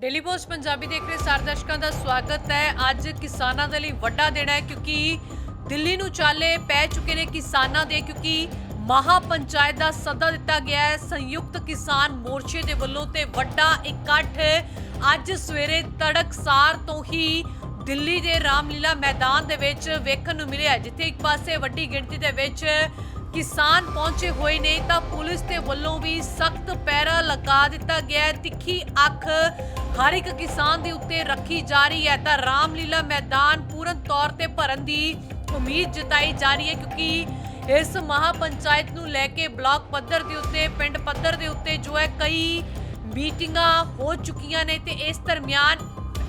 Daily post Punjabi ਦੇਖ ਰਹੇ ਸਾਰੇ ਦਰਸ਼ਕਾਂ ਦਾ ਸਵਾਗਤ ਹੈ। ਅੱਜ ਕਿਸਾਨਾਂ ਦੇ ਲਈ ਵੱਡਾ ਦਿਨ ਹੈ ਕਿਉਂਕਿ ਦਿੱਲੀ ਨੂੰ ਚਾਲੇ ਪੈ ਚੁੱਕੇ ਨੇ ਕਿਸਾਨਾਂ ਦੇ ਕਿਉਂਕਿ ਮਹਾ ਪੰਚਾਇਤ ਦਾ ਸੱਦਾ ਦਿੱਤਾ ਗਿਆ ਹੈ। ਸੰਯੁਕਤ ਕਿਸਾਨ ਮੋਰਚੇ ਦੇ ਵੱਲੋਂ ਤੇ ਵੱਡਾ ਇਕੱਠ ਅੱਜ ਸਵੇਰੇ ਤੜਕਸਾਰ ਤੋਂ ਹੀ ਦਿੱਲੀ ਦੇ ਰਾਮਲੀਲਾ ਮੈਦਾਨ ਦੇ ਵਿੱਚ ਵੇਖਣ ਨੂੰ ਮਿਲਿਆ ਜਿੱਥੇ ਇੱਕ ਪਾਸੇ ਵੱਡੀ ਗਿਣਤੀ ਦੇ ਵਿੱਚ ਕਿਸਾਨ ਪਹੁੰਚੇ ਹੋਏ ਨੇ ਤਾਂ ਪੁਲਿਸ ਦੇ ਵੱਲੋਂ ਵੀ ਸਖਤ ਪੈਰਾ ਲਗਾ ਦਿੱਤਾ ਗਿਆ ਤਿੱਖੀ ਅੱਖ ਹਰ ਇੱਕ ਕਿਸਾਨ ਦੇ ਉੱਤੇ ਰੱਖੀ ਜਾ ਰਹੀ ਹੈ। ਤਾਂ ਰਾਮਲੀਲਾ ਮੈਦਾਨ ਪੂਰਨ ਤੌਰ ਤੇ ਭਰਨ ਦੀ ਉਮੀਦ ਜਤਾਈ ਜਾ ਰਹੀ ਹੈ ਕਿਉਂਕਿ ਇਸ ਮਹਾ ਪੰਚਾਇਤ ਨੂੰ ਲੈ ਕੇ ਬਲਾਕ ਪੱਧਰ ਦੇ ਉੱਤੇ, ਪਿੰਡ ਪੱਧਰ ਦੇ ਉੱਤੇ ਜੋ ਹੈ ਕਈ ਮੀਟਿੰਗਾਂ ਹੋ ਚੁੱਕੀਆਂ ਨੇ ਤੇ ਇਸ ਦਰਮਿਆਨ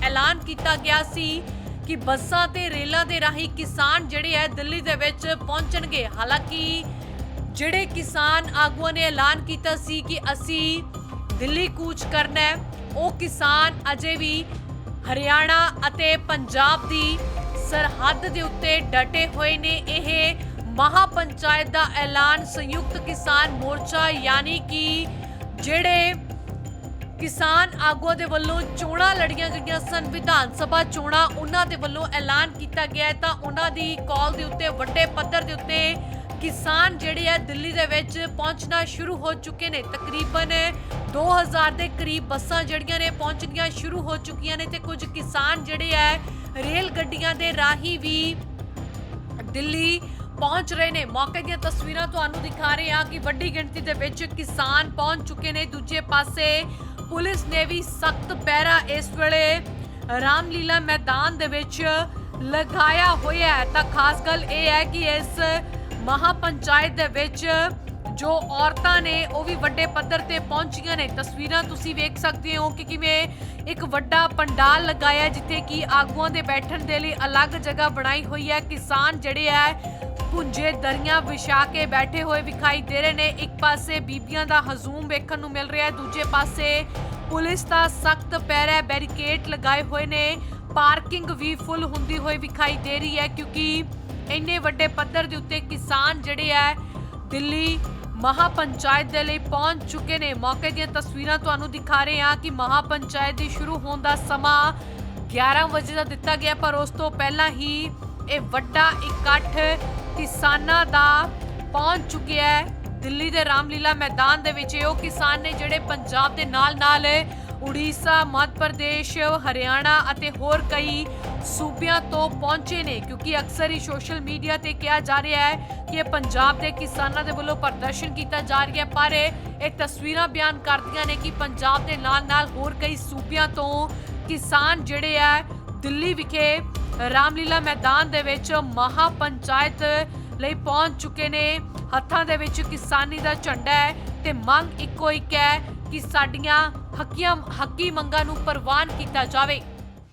ਐਲਾਨ ਕੀਤਾ ਗਿਆ ਸੀ ਕਿ ਬੱਸਾਂ ਤੇ ਰੇਲਾਂ ਦੇ ਰਾਹੀਂ ਕਿਸਾਨ ਜਿਹੜੇ ਹੈ ਦਿੱਲੀ ਦੇ ਵਿੱਚ ਪਹੁੰਚਣਗੇ। ਹਾਲਾਂਕਿ ਜਿਹੜੇ ਕਿਸਾਨ ਆਗੂਆਂ ਨੇ ਐਲਾਨ ਕੀਤਾ ਸੀ ਕਿ ਅਸੀਂ ਦਿੱਲੀ ਕੂਚ ਕਰਨਾ ਹੈ ਉਹ ਕਿਸਾਨ ਅਜੇ ਵੀ ਹਰਿਆਣਾ ਅਤੇ ਪੰਜਾਬ ਦੀ ਸਰਹੱਦ ਦੇ ਉੱਤੇ ਡਟੇ ਹੋਏ ਨੇ। ਇਹ ਮਹਾ ਪੰਚਾਇਤ ਦਾ ਐਲਾਨ ਸੰਯੁਕਤ ਕਿਸਾਨ ਮੋਰਚਾ, ਯਾਨੀ ਕਿ ਜਿਹੜੇ ਕਿਸਾਨ ਆਗੂਆਂ ਦੇ ਵੱਲੋਂ ਚੋਣਾਂ ਲੜੀਆਂ ਗਈਆਂ ਸਨ। ਵਿਧਾਨ ਸਭਾ ਚੋਣਾਂ ਉਹਨਾਂ ਦੇ ਵੱਲੋਂ ਐਲਾਨ ਕੀਤਾ ਗਿਆ ਹੈ। ਤਾਂ ਉਹਨਾਂ ਦੀ ਕਾਲ ਦੇ ਉੱਤੇ, ਵੱਡੇ ਪੱਧਰ ਦੇ ਉੱਤੇ ਕਿਸਾਨ ਜਿਹੜੇ ਆ ਦਿੱਲੀ ਦੇ ਵਿੱਚ ਪਹੁੰਚਣਾ ਸ਼ੁਰੂ ਹੋ ਚੁੱਕੇ ਨੇ। ਤਕਰੀਬਨ 2000 ਦੇ ਕਰੀਬ ਬੱਸਾਂ ਜਿਹੜੀਆਂ ਨੇ ਪਹੁੰਚਣੀਆਂ ਸ਼ੁਰੂ ਹੋ ਚੁੱਕੀਆਂ ਨੇ ਤੇ ਕੁਝ ਕਿਸਾਨ ਜਿਹੜੇ ਆ ਰੇਲ ਗੱਡੀਆਂ ਦੇ ਰਾਹੀਂ ਵੀ ਦਿੱਲੀ ਪਹੁੰਚ ਰਹੇ ਨੇ। ਮੌਕੇ ਦੀਆਂ ਤਸਵੀਰਾਂ ਤੁਹਾਨੂੰ ਦਿਖਾ ਰਹੇ ਹਾਂ ਕਿ ਵੱਡੀ ਗਿਣਤੀ ਦੇ ਵਿੱਚ ਕਿਸਾਨ ਪਹੁੰਚ ਚੁੱਕੇ ਨੇ। ਦੂਜੇ ਪਾਸੇ ਪੁਲਿਸ ਨੇ ਵੀ ਸਖਤ ਪਹਿਰਾ ਇਸ ਵੇਲੇ ਰਾਮਲੀਲਾ ਮੈਦਾਨ ਦੇ ਵਿੱਚ ਲਗਾਇਆ ਹੋਇਆ ਹੈ। ਤਾਂ ਖਾਸ ਗੱਲ ਇਹ ਹੈ ਕਿ ਇਸ ਮਹਾ ਪੰਚਾਇਤ ਦੇ ਵਿੱਚ ਜੋ ਔਰਤਾਂ ਨੇ, ਉਹ ਵੀ ਵੱਡੇ ਪੱਧਰ ਤੇ ਪਹੁੰਚੀਆਂ ਨੇ। ਤਸਵੀਰਾਂ ਤੁਸੀਂ ਵੇਖ ਸਕਦੇ ਹੋ ਕਿ ਕਿਵੇਂ ਇੱਕ ਵੱਡਾ ਪੰਡਾਲ ਲਗਾਇਆ ਜਿੱਥੇ ਕਿ ਆਗੂਆਂ ਦੇ ਬੈਠਣ ਦੇ ਲਈ ਅਲੱਗ ਜਗ੍ਹਾ ਬਣਾਈ ਹੋਈ ਹੈ। ਕਿਸਾਨ ਜਿਹੜੇ ਹੈ ਪੁੰਜੇ ਦਰੀਆਂ ਵਿਛਾ ਕੇ ਬੈਠੇ ਹੋਏ ਵਿਖਾਈ ਦੇ ਰਹੇ ਨੇ। ਇੱਕ ਪਾਸੇ ਬੀਬੀਆਂ ਦਾ ਹਜ਼ੂਮ ਵੇਖਣ ਨੂੰ ਮਿਲ ਰਿਹਾ ਹੈ ਦੂਜੇ ਪਾਸੇ ਪੁਲਿਸ ਦਾ ਸਖਤ ਪਹਿਰਾ ਹੈ, ਬੈਰੀਕੇਡ ਲਗਾਏ ਹੋਏ ਨੇ। ਪਾਰਕਿੰਗ ਵੀ ਫੁੱਲ ਹੁੰਦੀ ਹੋਈ ਵਿਖਾਈ ਦੇ ਰਹੀ ਹੈ ਕਿਉਂਕਿ ਇੰਨੇ ਵੱਡੇ ਪੱਧਰ ਦੇ ਉੱਤੇ ਕਿਸਾਨ ਜਿਹੜੇ ਹੈ ਦਿੱਲੀ ਮਹਾ ਪੰਚਾਇਤ ਦੇ ਲਈ ਪਹੁੰਚ ਚੁੱਕੇ ਨੇ। ਮੌਕੇ ਦੀਆਂ ਤਸਵੀਰਾਂ ਤੁਹਾਨੂੰ ਦਿਖਾ ਰਹੇ ਹਾਂ ਕਿ ਮਹਾ ਪੰਚਾਇਤ ਦੀ ਸ਼ੁਰੂ ਹੋਣ ਦਾ ਸਮਾਂ 11 ਵਜੇ ਦਾ ਦਿੱਤਾ ਗਿਆ ਪਰ ਉਸ ਤੋਂ ਪਹਿਲਾਂ ਹੀ ਇਹ ਵੱਡਾ ਇਕੱਠ ਕਿਸਾਨਾਂ ਦਾ ਪਹੁੰਚ ਚੁੱਕਿਆ ਹੈ। ਦਿੱਲੀ ਦੇ ਰਾਮਲੀਲਾ ਮੈਦਾਨ ਦੇ ਵਿੱਚ ਉਹ ਕਿਸਾਨ ਨੇ ਜਿਹੜੇ ਪੰਜਾਬ ਦੇ ਨਾਲ-ਨਾਲ ਉੜੀਸਾ, ਮੱਧ ਪ੍ਰਦੇਸ਼, ਹਰਿਆਣਾ ਅਤੇ ਹੋਰ ਕਈ ਸੂਬਿਆਂ ਤੋਂ ਪਹੁੰਚੇ ਨੇ ਕਿਉਂਕਿ ਅਕਸਰ ਹੀ ਸੋਸ਼ਲ ਮੀਡੀਆ ਤੇ ਕਿਹਾ ਜਾ ਰਿਹਾ ਹੈ ਕਿ ਇਹ ਪੰਜਾਬ ਦੇ ਕਿਸਾਨਾਂ ਦੇ ਵੱਲੋਂ ਪ੍ਰਦਰਸ਼ਨ ਕੀਤਾ ਜਾ ਰਿਹਾ ਪਰ ਇਹ ਤਸਵੀਰਾਂ ਬਿਆਨ ਕਰਦੀਆਂ ਨੇ ਕਿ ਪੰਜਾਬ ਦੇ ਨਾਲ-ਨਾਲ ਹੋਰ ਕਈ ਸੂਬਿਆਂ ਤੋਂ ਕਿਸਾਨ ਜਿਹੜੇ ਆ, ਦਿੱਲੀ ਵਿਖੇ ਰਾਮਲੀਲਾ ਮੈਦਾਨ ਦੇ ਵਿੱਚ ਮਹਾ ਪੰਚਾਇਤ ਲਈ ਪਹੁੰਚ ਚੁੱਕੇ ਨੇ। ਹੱਥਾਂ ਦੇ ਵਿੱਚ ਕਿਸਾਨੀ ਦਾ ਝੰਡਾ ਹੈ ਤੇ ਮੰਗ ਇੱਕੋ ਇੱਕ ਹੈ ਕਿ ਸਾਡੀਆਂ ਹੱਕੀਆਂ ਹੱਕੀ ਮੰਗਾਂ ਨੂੰ ਪ੍ਰਵਾਨ ਕੀਤਾ ਜਾਵੇ।